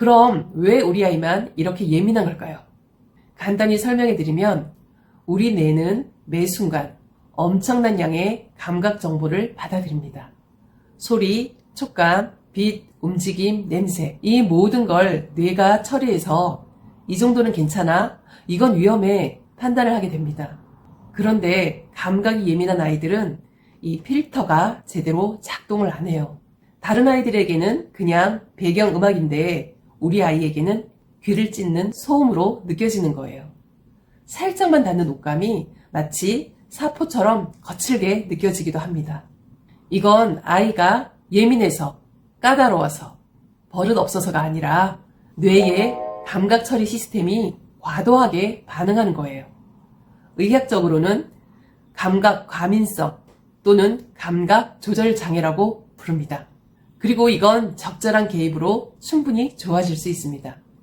그럼 왜 우리 아이만 이렇게 예민한 걸까요? 간단히 설명해 드리면 우리 뇌는 매 순간 엄청난 양의 감각 정보를 받아들입니다. 소리, 촉감, 빛, 움직임, 냄새. 이 모든 걸 뇌가 처리해서 이 정도는 괜찮아, 이건 위험해 판단을 하게 됩니다. 그런데 감각이 예민한 아이들은 이 필터가 제대로 작동을 안 해요. 다른 아이들에게는 그냥 배경 음악인데 우리 아이에게는 귀를 찢는 소음으로 느껴지는 거예요. 살짝만 닿는 옷감이 마치 사포처럼 거칠게 느껴지기도 합니다. 이건 아이가 예민해서 까다로워서 버릇 없어서가 아니라 뇌의 감각 처리 시스템이 과도하게 반응하는 거예요. 의학적으로는 감각 과민성 또는 감각 조절 장애라고 부릅니다. 그리고 이건 적절한 개입으로 충분히 좋아질 수 있습니다.